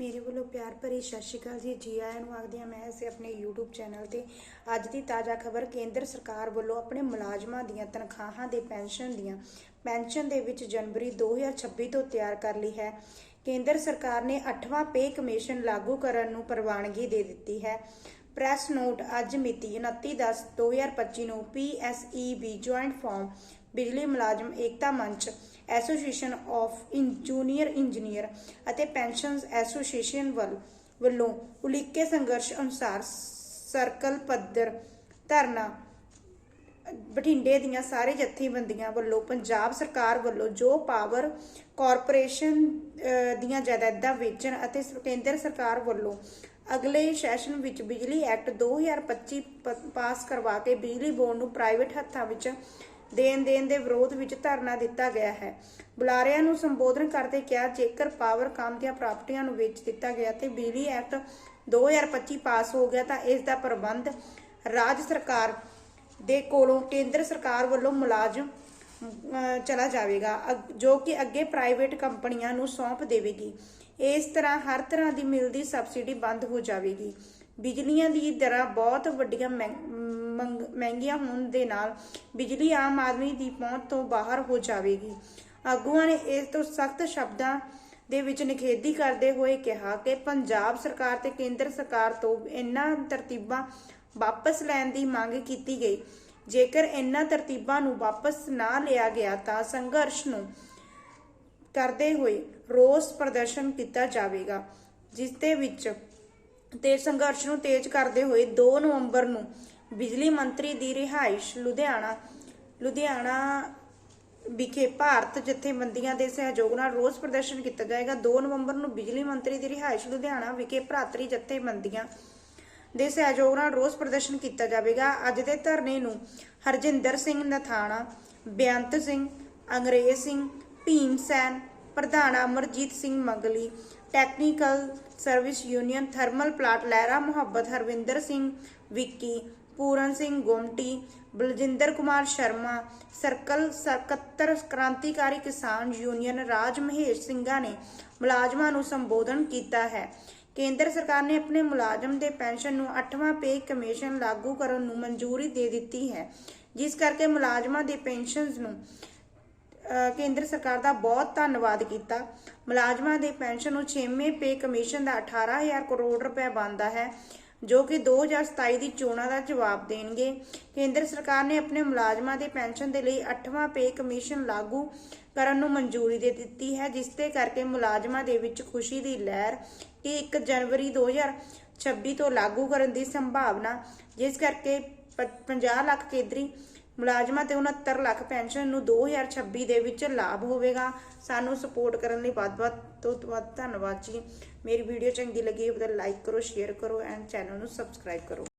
ਮੇਰੇ ਵੱਲੋਂ ਪਿਆਰ ਭਰੀ ਸਤਿ ਸ਼੍ਰੀ ਅਕਾਲ ਜੀ। ਜੀ ਆਇਆਂ ਨੂੰ ਆਖਦੀ ਹਾਂ ਮੈਂ ਇਸੇ ਆਪਣੇ YouTube ਚੈਨਲ ਤੇ ਅੱਜ ਦੀ ਤਾਜ਼ਾ ਖਬਰ ਕੇਂਦਰ ਸਰਕਾਰ ਵੱਲੋਂ ਆਪਣੇ ਮੁਲਾਜ਼ਮਾਂ ਦੀਆਂ ਤਨਖਾਹਾਂ ਦੇ ਪੈਨਸ਼ਨ ਦੀਆਂ, ਪੈਨਸ਼ਨ ਦੇ ਵਿੱਚ ਜਨਵਰੀ 2026 ਤੋਂ ਤਿਆਰ ਕਰ ਲਈ ਹੈ। ਕੇਂਦਰ ਸਰਕਾਰ ਨੇ 8ਵਾਂ ਪੇ ਕਮਿਸ਼ਨ ਲਾਗੂ ਕਰਨ ਨੂੰ ਪ੍ਰਵਾਨਗੀ ਦੇ ਦਿੱਤੀ ਹੈ। ਪ੍ਰੈਸ ਨੋਟ ਅੱਜ ਮਿਤੀ 29/10/2025 ਨੂੰ PSEB ਜੁਆਇੰਟ ਫਾਰਮ ਬਿਜਲੀ ਮੁਲਾਜ਼ਮ ਏਕਤਾ ਮੰਚ ਐਸੋਸੀਏਸ਼ਨ ਆਫ ਜੂਨੀਅਰ ਇੰਜੀਨੀਅਰ ਅਤੇ ਪੈਨਸ਼ਨਸ ਐਸੋਸੀਏਸ਼ਨ ਵੱਲ, ਵੱਲੋਂ ਉਲੀਕੇ ਸੰਘਰਸ਼ ਅਨੁਸਾਰ ਸਰਕਲ ਪੱਧਰ ਧਰਨਾ, ਬਠਿੰਡੇ ਦੀਆਂ ਸਾਰੇ ਜਥੇਬੰਦੀਆਂ ਵੱਲੋਂ ਪੰਜਾਬ ਸਰਕਾਰ ਵੱਲੋਂ ਜੋ ਪਾਵਰ ਕਾਰਪੋਰੇਸ਼ਨ ਦੀਆਂ ਜਾਇਦਾਦਾਂ ਵੇਚਣ ਅਤੇ ਕੇਂਦਰ ਸਰਕਾਰ ਵੱਲੋਂ ਅਗਲੇ ਸੈਸ਼ਨ ਵਿੱਚ ਬਿਜਲੀ ਐਕਟ 2025 ਪ- ਪਾਸ ਕਰਵਾ ਕੇ ਬਿਜਲੀ ਬੋਰਡ ਨੂੰ ਪ੍ਰਾਈਵੇਟ ਹੱਥਾਂ ਵਿੱਚ ਦੇਣ ਦੇਣ ਦੇ ਵਿਰੋਧ ਵਿੱਚ ਧਰਨਾ ਦਿੱਤਾ ਗਿਆ ਹੈ। ਬੁਲਾਰਿਆਂ ਨੂੰ ਸੰਬੋਧਨ ਕਰਦੇ ਕਿਹਾ, ਜੇਕਰ ਪਾਵਰ ਕਾਮ ਦੀਆਂ ਪ੍ਰਾਪਰਟੀਆਂ ਨੂੰ ਵੇਚ ਦਿੱਤਾ ਗਿਆ ਤੇ ਬਿਜਲੀ ਐਕਟ 2025 ਪਾਸ ਹੋ ਗਿਆ ਤਾਂ ਇਸ ਦਾ ਪ੍ਰਬੰਧ ਰਾਜ ਸਰਕਾਰ ਦੇ ਕੋਲੋਂ ਕੇਂਦਰ ਸਰਕਾਰ ਵੱਲੋਂ ਮੁਲਾਜ਼ਮ ਚਲਾ ਜਾਵੇਗਾ, ਅਗ- ਜੋ ਕਿ ਅੱਗੇ ਪ੍ਰਾਈਵੇਟ ਕੰਪਨੀਆਂ ਨੂੰ ਸੌਂਪ ਦੇਵੇਗੀ। ਇਸ ਤਰ੍ਹਾਂ ਹਰ ਤਰ੍ਹਾਂ ਦੀ ਮਿਲਦੀ ਸਬਸਿਡੀ ਬੰਦ ਹੋ ਜਾਵੇਗੀ। ਬਿਜਲੀਆਂ ਦੀ ਦਰਾਂ ਬਹੁਤ ਵੱਡੀਆਂ ਮਹਿੰ- ਮਹਿੰਗੀਆਂ ਹੋਣ ਦੇ ਨਾਲ ਬਿਜਲੀ ਆਮ ਆਦਮੀ ਦੀ ਪਹੁੰਚ ਤੋਂ ਬਾਹਰ ਹੋ ਜਾਵੇਗੀ। ਆਗੂਆਂ ਨੇ ਇਸ ਤੋਂ ਸਖਤ ਸ਼ਬਦਾਂ ਦੇ ਵਿੱਚ ਨਿਖੇਧੀ ਕਰਦੇ ਹੋਏ ਕਿਹਾ ਕਿ ਪੰਜਾਬ ਸਰਕਾਰ ਤੇ ਕੇਂਦਰ ਸਰਕਾਰ ਤੋਂ ਇਨ੍ਹਾਂ ਤਰਤੀਬਾਂ ਵਾਪਸ ਲੈਣ ਦੀ ਮੰਗ ਕੀਤੀ ਗਈ। ਜੇਕਰ ਇਨ੍ਹਾਂ ਤਰਤੀਬਾਂ ਨੂੰ ਵਾਪਸ ਨਾ ਲਿਆ ਗਿਆ ਤਾਂ ਸੰਘਰਸ਼ ਨੂੰ ਕਰਦੇ ਹੋਏ ਰੋਸ ਪ੍ਰਦਰਸ਼ਨ ਕੀਤਾ ਜਾਵੇਗਾ, ਜਿਸ ਦੇ ਵਿੱਚ ਤੇ ਸੰਘਰਸ਼ ਨੂੰ ਤੇਜ਼ ਕਰਦੇ ਹੋਏ 2 ਨਵੰਬਰ ਨੂੰ ਬਿਜਲੀ ਮੰਤਰੀ ਦੀ ਰਿਹਾਇਸ਼ ਲੁਧਿਆਣਾ ਲੁਧਿਆਣਾ ਵਿਖੇ ਭਾਰਤ ਜਥੇਬੰਦੀਆਂ ਦੇ ਸਹਿਯੋਗ ਨਾਲ ਰੋਸ ਪ੍ਰਦਰਸ਼ਨ ਕੀਤਾ ਜਾਏਗਾ। 2 ਨਵੰਬਰ ਨੂੰ ਬਿਜਲੀ ਮੰਤਰੀ ਦੀ ਰਿਹਾਇਸ਼ ਲੁਧਿਆਣਾ ਵਿਖੇ ਭਰਾਤਰੀ ਜਥੇਬੰਦੀਆਂ ਦੇ ਸਹਿਯੋਗ ਨਾਲ ਰੋਸ ਪ੍ਰਦਰਸ਼ਨ ਕੀਤਾ ਜਾਵੇਗਾ। ਅੱਜ ਦੇ ਧਰਨੇ ਨੂੰ ਹਰਜਿੰਦਰ ਸਿੰਘ ਨਥਾਣਾ ਬੇਅੰਤ ਸਿੰਘ, ਅੰਗਰੇਜ਼ ਸਿੰਘ, ਭੀਮ ਸੈਨ, ਪ੍ਰਧਾਨ Amarjit Singh Mangli, technical service union, thermal plant, Lehra Mohabbat Harvinder Singh, Vicky Puran Singh Gomti, Baljinder Kumar Sharma, circle ਸਕੱਤਰ ਕ੍ਰਾਂਤੀਕਾਰੀ ਕਿਸਾਨ ਯੂਨੀਅਨ ਰਾਜ ਮਹੇਸ਼ ਸਿੰਘਾਂ ਨੇ ਮੁਲਾਜ਼ਮਾਂ ਨੂੰ ਸੰਬੋਧਨ ਕੀਤਾ ਹੈ। ਕੇਂਦਰ ਸਰਕਾਰ ਨੇ ਆਪਣੇ ਮੁਲਾਜ਼ਮ ਦੇ ਪੈਨਸ਼ਨ ਨੂੰ 8ਵਾਂ ਪੇ ਕਮਿਸ਼ਨ ਲਾਗੂ ਕਰਨ ਨੂੰ ਮਨਜ਼ੂਰੀ ਦੇ ਦਿੱਤੀ ਹੈ। ਜਿਸ ਕਰਕੇ ਮੁਲਾਜ਼ਮਾਂ ਦੇ ਪੈਨਸ਼ਨਸ ਨੂੰ, ਅਹ, ਕੇਂਦਰ ਸਰਕਾਰ ਦਾ ਬਹੁਤ ਧੰਨਵਾਦ ਕੀਤਾ। ਮੁਲਾਜ਼ਮਾਂ ਦੇ ਪੈਨਸ਼ਨ ਨੂੰ 6ਵੇਂ ਪੇ ਕਮਿਸ਼ਨ ਦਾ 18000 ਕਰੋੜ ਰੁਪਏ ਬਣਦਾ ਹੈ। ਜੋ ਕਿ 2027 ਦੀ ਚੋਣਾਂ ਦਾ ਜਵਾਬ ਦੇਣਗੇ। ਕੇਂਦਰ ਸਰਕਾਰ ਨੇ ਆਪਣੇ ਮੁਲਾਜ਼ਮਾਂ ਦੇ ਪੈਨਸ਼ਨ ਦੇ ਲਈ 8ਵਾਂ ਪੇ ਕਮਿਸ਼ਨ ਲਾਗੂ ਕਰਨ ਨੂੰ ਮਨਜ਼ੂਰੀ ਦੇ ਦਿੱਤੀ ਹੈ, ਜਿਸ ਤੇ ਕਰਕੇ ਮੁਲਾਜ਼ਮਾਂ ਦੇ ਵਿੱਚ ਖੁਸ਼ੀ ਦੀ ਲਹਿਰ ਕਿ 1 ਜਨਵਰੀ 2026 ਤੋਂ ਲਾਗੂ ਕਰਨ ਦੀ ਸੰਭਾਵਨਾ, ਜਿਸ ਕਰਕੇ ਪ- 50 ਲੱਖ ਕੇਂਦਰੀ ਮੁਲਾਜ਼ਮਾਂ ਤੇ 69 ਲੱਖ ਪੈਨਸ਼ਨ ਨੂੰ 2026 ਦੇ ਵਿੱਚ ਲਾਭ ਹੋਵੇਗਾ। ਸਾਨੂੰ ਸਪੋਰਟ ਕਰਨ ਲਈ ਵੱਧ-ਵੱਧ ਤੋਂ ਵੱਧ ਧੰਨਵਾਦ ਜੀ। ਮੇਰੀ ਵੀਡੀਓ ਚੰਗੀ ਲੱਗੀ ਹੋਵੇ ਤਾਂ ਲਾਈਕ ਕਰੋ ਸ਼ੇਅਰ ਕਰੋ ਐਂਡ ਚੈਨਲ ਨੂੰ ਸਬਸਕ੍ਰਾਈਬ ਕਰੋ।